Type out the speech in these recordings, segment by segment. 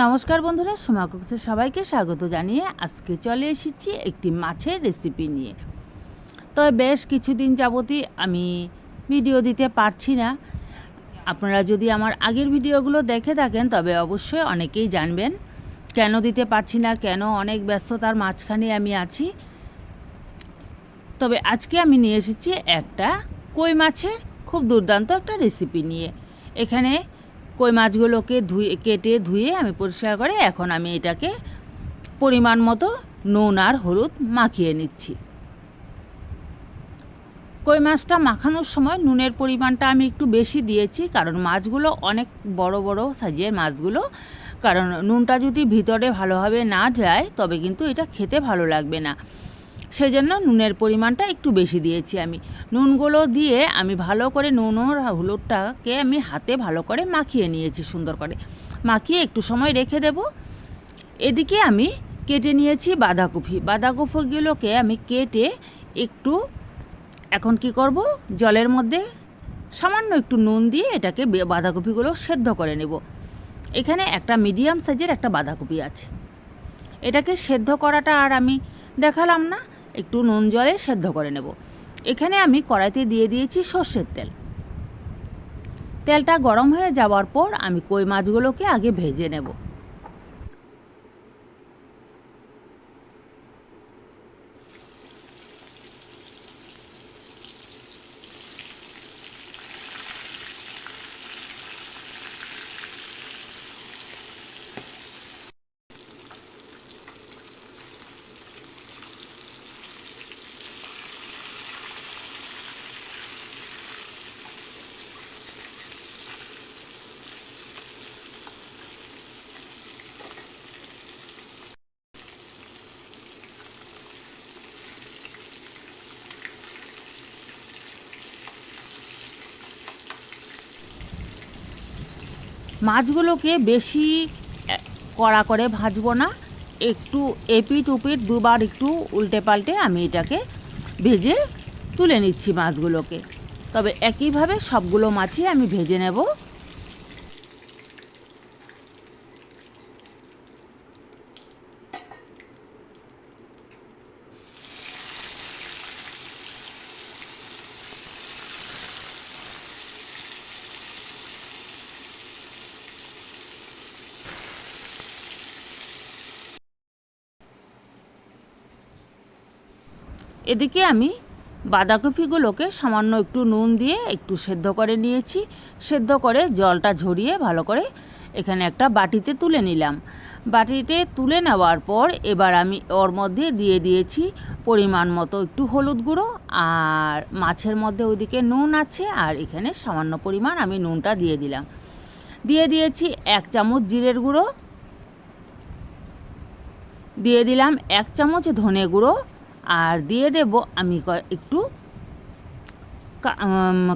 নমস্কার বন্ধুরা, সোমা কুকসের সবাইকে স্বাগত জানিয়ে আজকে চলে এসেছি একটি মাছের রেসিপি নিয়ে। তবে বেশ কিছুদিন যাবতই আমি ভিডিও দিতে পারছি না। আপনারা যদি আমার আগের ভিডিওগুলো দেখে থাকেন, তবে অবশ্যই অনেকেই জানবেন কেন দিতে পারছি না, কেন অনেক ব্যস্ততার মাঝখানে আমি আছি। তবে আজকে আমি নিয়ে এসেছি একটা কই মাছের খুব দুর্দান্ত একটা রেসিপি নিয়ে। এখানে কই মাছগুলোকে ধুয়ে, কেটে ধুয়ে আমি পরিষ্কার করে এখন আমি এটাকে পরিমাণ মতো নুন আর হলুদ মাখিয়ে নিচ্ছি। কই মাছটা মাখানোর সময় নুনের পরিমাণটা আমি একটু বেশি দিয়েছি, কারণ মাছগুলো অনেক বড় বড় সাইজের মাছগুলো। কারণ নুনটা যদি ভিতরে ভালোভাবে না যায়, তবে কিন্তু এটা খেতে ভালো লাগবে না। সেই জন্য নুনের পরিমাণটা একটু বেশি দিয়েছি আমি। নুনগুলো দিয়ে আমি ভালো করে নুন হলুদটাকে আমি হাতে ভালো করে মাখিয়ে নিয়েছি সুন্দর করে। মাখিয়ে একটু সময় রেখে দেব। এদিকে আমি কেটে নিয়েছি বাঁধাকপি। বাঁধাকপিগুলোকে আমি কেটে একটু এখন কি করব? জলের মধ্যে সামান্য একটু নুন দিয়ে এটাকে বাঁধাকপিগুলো সেদ্ধ করে নেব। এখানে একটা মিডিয়াম সাইজের একটা বাঁধাকপি আছে। এটাকে সেদ্ধ করাটা আর আমি দেখালাম না। একটু নুন জলে সেদ্ধ করে নেব। এখানে আমি কড়াইতে দিয়ে দিয়েছি সর্ষের তেল। তেলটা গরম হয়ে যাওয়ার পর আমি কই মাছগুলোকে আগে ভেজে নেব। মাছগুলোকে বেশি কড়া করে ভাজবো না। একটু এপিট উপিট দুবার একটু উল্টে পাল্টে আমি এটাকে ভেজে তুলে নিচ্ছি মাছগুলোকে। তবে একইভাবে সবগুলো মাছই আমি ভেজে নেব। এদিকে আমি বাঁধাকপিগুলোকে সামান্য একটু নুন দিয়ে একটু সেদ্ধ করে নিয়েছি। সেদ্ধ করে জলটা ঝরিয়ে ভালো করে এখানে একটা বাটিতে তুলে নিলাম। বাটিতে তুলে নেওয়ার পর এবার আমি ওর মধ্যে দিয়ে দিয়েছি পরিমাণ মতো একটু হলুদ গুঁড়ো আর মাছের মধ্যে ওইদিকে নুন আছে আর এখানে সামান্য পরিমাণ আমি নুনটা দিয়ে দিলাম। দিয়ে দিয়েছি এক চামচ জিরের গুঁড়ো। দিয়ে দিলাম এক চামচ ধনে গুঁড়ো। আর দিয়ে দেব আমি একটু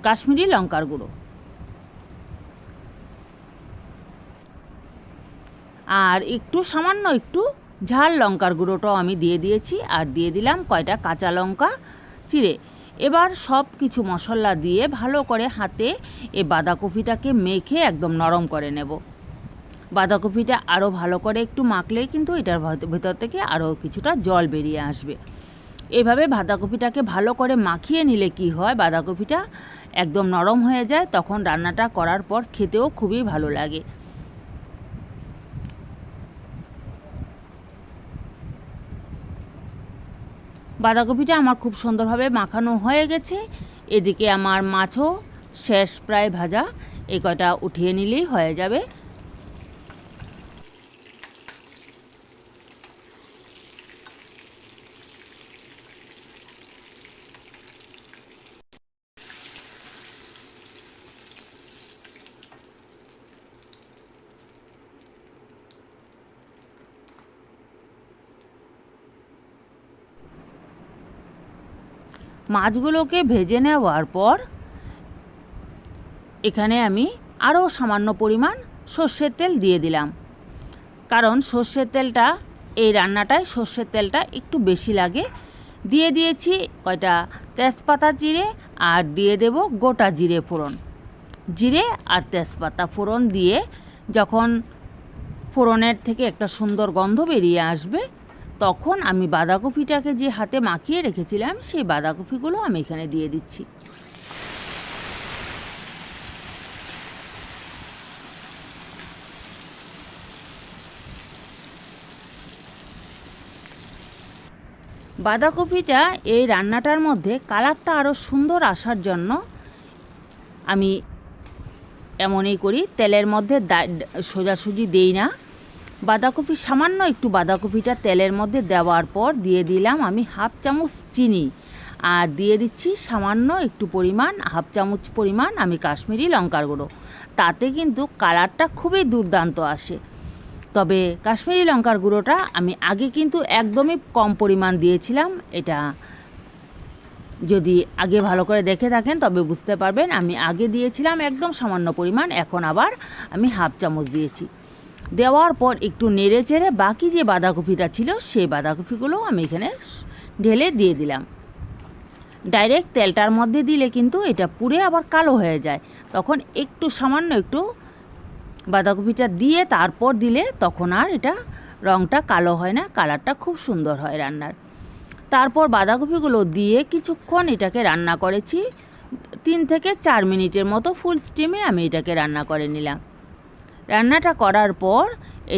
কাশ্মীরি লঙ্কার গুঁড়ো। আর একটু সামান্য একটু ঝাল লঙ্কার গুঁড়োটাও আমি দিয়ে দিয়েছি, আর দিয়ে দিলাম কয়টা কাঁচা লঙ্কা চিড়ে। এবার সব কিছু মশলা দিয়ে ভালো করে হাতে এ বাঁধাকপিটাকে মেখে একদম নরম করে নেব। বাঁধাকপিটা আরও ভালো করে একটু মাখলেই কিন্তু এটার ভেত- ভেতর থেকে আরও কিছুটা জল বেরিয়ে আসবে। এভাবে বাঁধাকপিটাকে ভালো করে মাখিয়ে নিলে কি হয়? বাঁধাকপিটা একদম নরম হয়ে যায়, তখন রান্নাটা করার পর খেতেও খুবই ভালো লাগে। বাঁধাকপিটা আমার খুব সুন্দরভাবে মাখানো হয়ে গেছে। এদিকে আমার মাছও শেষ প্রায় ভাজা, এই কয়টা উঠিয়ে নিলেই হয়ে যাবে। মাছগুলোকে ভেজে নেওয়ার পর এখানে আমি আরও সামান্য পরিমাণ সর্ষের তেল দিয়ে দিলাম। কারণ সর্ষের তেলটা, এই রান্নাটায় সর্ষের তেলটা একটু বেশি লাগে। দিয়ে দিয়েছি কয়টা তেজপাতা জিরে আর দিয়ে দেব গোটা জিরে ফোড়ন। জিরে আর তেজপাতা ফোড়ন দিয়ে যখন ফোড়নের থেকে একটা সুন্দর গন্ধ বেরিয়ে আসবে তখন আমি বাঁধাকপিটাকে যে হাতে মাখিয়ে রেখেছিলাম, সেই বাঁধাকপিগুলো আমি এখানে দিয়ে দিচ্ছি। বাঁধাকপিটা এই রান্নাটার মধ্যে কালারটা আরও সুন্দর আসার জন্য আমি এমনই করি, তেলের মধ্যে সোজাসুজি দেই না। বাঁধাকপি, সামান্য একটু বাঁধাকপিটা তেলের মধ্যে দেওয়ার পর দিয়ে দিলাম আমি হাফ চামচ চিনি। আর দিয়ে দিচ্ছি সামান্য একটু পরিমাণ, হাফ চামচ পরিমাণ আমি কাশ্মীরি লঙ্কার গুঁড়ো। তাতে কিন্তু কালারটা খুবই দুর্দান্ত আসে। তবে কাশ্মীরি লঙ্কার গুঁড়োটা আমি আগে কিন্তু একদমই কম পরিমাণ দিয়েছিলাম। এটা যদি আগে ভালো করে দেখে থাকেন তবে বুঝতে পারবেন, আমি আগে দিয়েছিলাম একদম সামান্য পরিমাণ, এখন আবার আমি হাফ চামচ দিয়েছি। দেওয়ার পর একটু নেড়ে চেড়ে বাকি যে বাঁধাকপিটা ছিল, সেই বাঁধাকপিগুলো আমি এখানে ঢেলে দিয়ে দিলাম। ডাইরেক্ট তেলটার মধ্যে দিলে কিন্তু এটা পুড়ে আবার কালো হয়ে যায়। তখন একটু সামান্য একটু বাঁধাকপিটা দিয়ে তারপর দিলে তখন আর এটা রঙটা কালো হয় না, কালারটা খুব সুন্দর হয় রান্নার। তারপর বাঁধাকপিগুলো দিয়ে কিছুক্ষণ এটাকে রান্না করেছি। তিন থেকে চার মিনিটের মতো ফুল স্টিমে আমি এটাকে রান্না করে নিলাম। রান্নাটা করার পর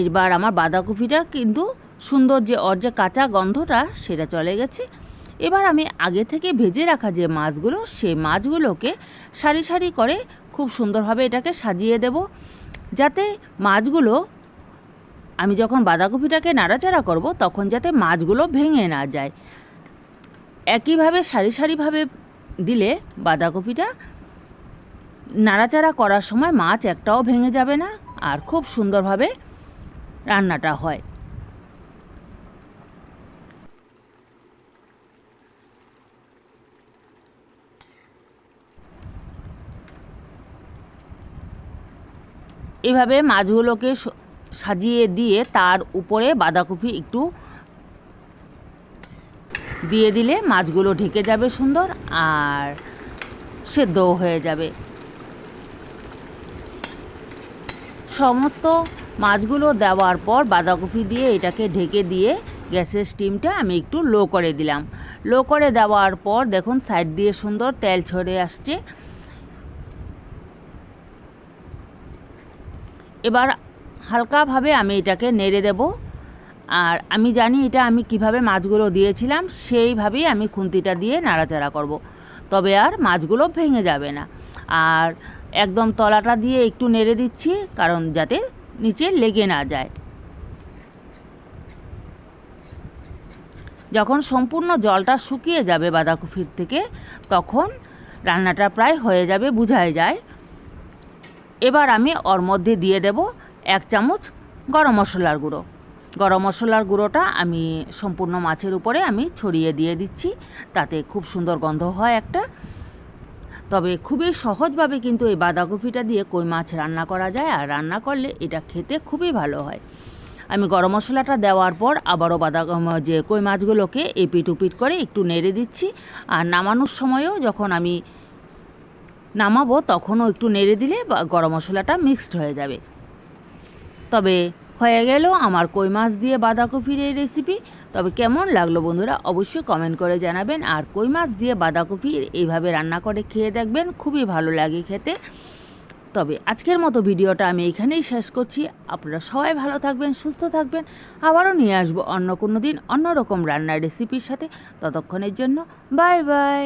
এবার আমার বাঁধাকপিটা কিন্তু সুন্দর যে ওর যে কাঁচা গন্ধটা সেটা চলে গেছে। এবার আমি আগে থেকে ভেজে রাখা যে মাছগুলো, সেই মাছগুলোকে সারি সারি করে খুব সুন্দরভাবে এটাকে সাজিয়ে দেব। যাতে মাছগুলো, আমি যখন বাঁধাকপিটাকে নাড়াচাড়া করব তখন যাতে মাছগুলো ভেঙে না যায়। একইভাবে সারি সারিভাবে দিলে বাঁধাকপিটা নাড়াচাড়া করার সময় মাছ একটাও ভেঙে যাবে না। আর খুব সুন্দরভাবে রান্নাটা হয়। এভাবে মাছগুলোকে সাজিয়ে দিয়ে তার উপরে বাঁধাকপি একটু দিয়ে দিলে মাছগুলো ঢেকে যাবে সুন্দর আর সেদ্ধও হয়ে যাবে। সমস্ত মাছগুলো দেওয়ার পর বাঁধাকপি দিয়ে এটাকে ঢেকে দিয়ে গ্যাসের স্টিমটা আমি একটু লো করে দিলাম। লো করে দেওয়ার পর দেখুন সাইড দিয়ে সুন্দর তেল ছড়ে আসছে। এবার হালকাভাবে আমি এটাকে নেড়ে দেব। আর আমি জানি এটা আমি কীভাবে মাছগুলো দিয়েছিলাম, সেইভাবেই আমি খুন্তিটা দিয়ে নাড়াচাড়া করব। তবে আর মাছগুলো ভেঙে যাবে না। আর একদম তলাটা দিয়ে একটু নেড়ে দিচ্ছি, কারণ যাতে নিচে লেগে না যায়। যখন সম্পূর্ণ জলটা শুকিয়ে যাবে বাঁধাকপির থেকে, তখন রান্নাটা প্রায় হয়ে যাবে, বুঝাই যায়। এবার আমি ওর মধ্যে দিয়ে দেব এক চামচ গরম মশলার গুঁড়ো। গরম মশলার গুঁড়োটা আমি সম্পূর্ণ মাছের উপরে আমি ছড়িয়ে দিয়ে দিচ্ছি, তাতে খুব সুন্দর গন্ধ হয় একটা। তবে খুবই সহজভাবে কিন্তু এই বাঁধাকপিটা দিয়ে কই মাছ রান্না করা যায় আর রান্না করলে এটা খেতে খুবই ভালো হয়। আমি গরম মশলাটা দেওয়ার পর আবারও বাদা যে কই মাছগুলোকে এপিট উপিট করে একটু নেড়ে দিচ্ছি আর নামানোর সময়ও যখন আমি নামাবো তখনও একটু নেড়ে দিলে গরম মশলাটা মিক্সড হয়ে যাবে। তবে হয়ে গেল আমার কই মাছ দিয়ে বাঁধাকপির এই রেসিপি তবে কেমন লাগল বন্ধুরা অবশ্যই কমেন্ট করে জানাবেন। আর কই মাছ দিয়ে বাঁধাকপি এইভাবে রান্না করে খেয়ে দেখবেন, খুবই ভালো লাগে খেতে। তবে আজকের মতো ভিডিওটা আমি এখানেই শেষ করছি। আপনারা সবাই ভালো থাকবেন, সুস্থ থাকবেন। আবারও নিয়ে আসব অন্য কোনো দিন অন্য রকম রান্নার রেসিপির সাথে। ততক্ষণের জন্য বাই বাই